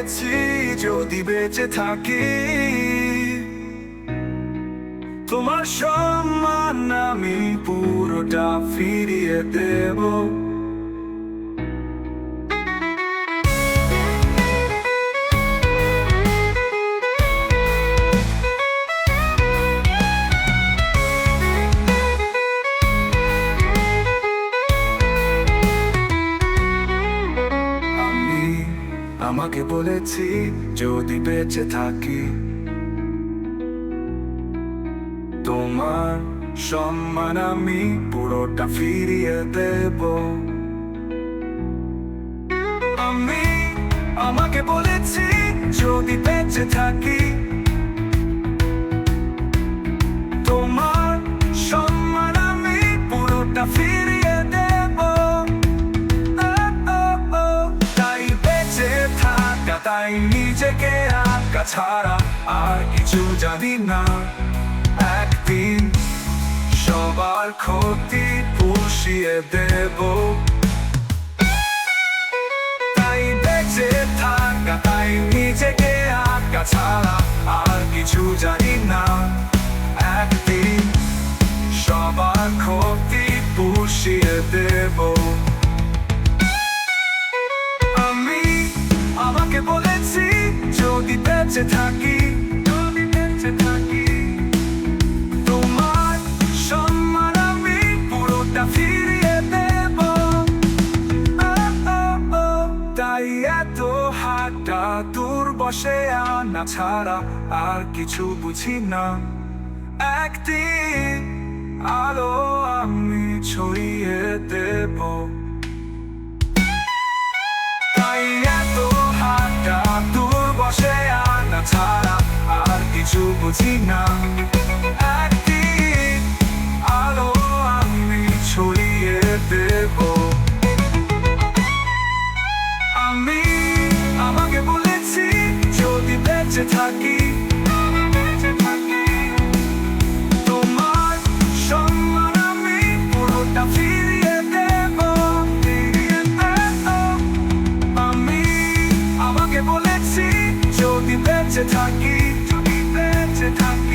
বলেছি যদি বেঁচে থাকি। তোমার সম্মান আমি পুরোটা ফিরিয়ে দেব। আমাকে বলেছি, যদি বেঁচে থাকি। তোমার সম্মান আমি পুরোটা ফিরিয়ে দেব। আমি আমাকে বলেছি, যদি বেঁচে থাকি ছাড়া আর কিছু জানি না। একদিন সবার ক্ষতি পুষিয়ে দেব। তাই বেঁচে থাকা, তাই নিজেকে আঁকা ছাড়া আর কিছু জানি না। একদিন বেঁচে থাকি, যদি বেঁচে থাকি, তোমার সম্মান আমি পুরোটা ফিরিয়ে দেব। তাই এত হাতটা দূর বসে আনা ছাড়া আর কিছু বুঝি না। একদিন আলো আমি ছড়িয়ে দেব। কিছু বুঝি না একদিন আমি ছড়িয়ে দেব। আমি আমাকে বলেছি যদি বেঁচে থাকি থাকি তোমার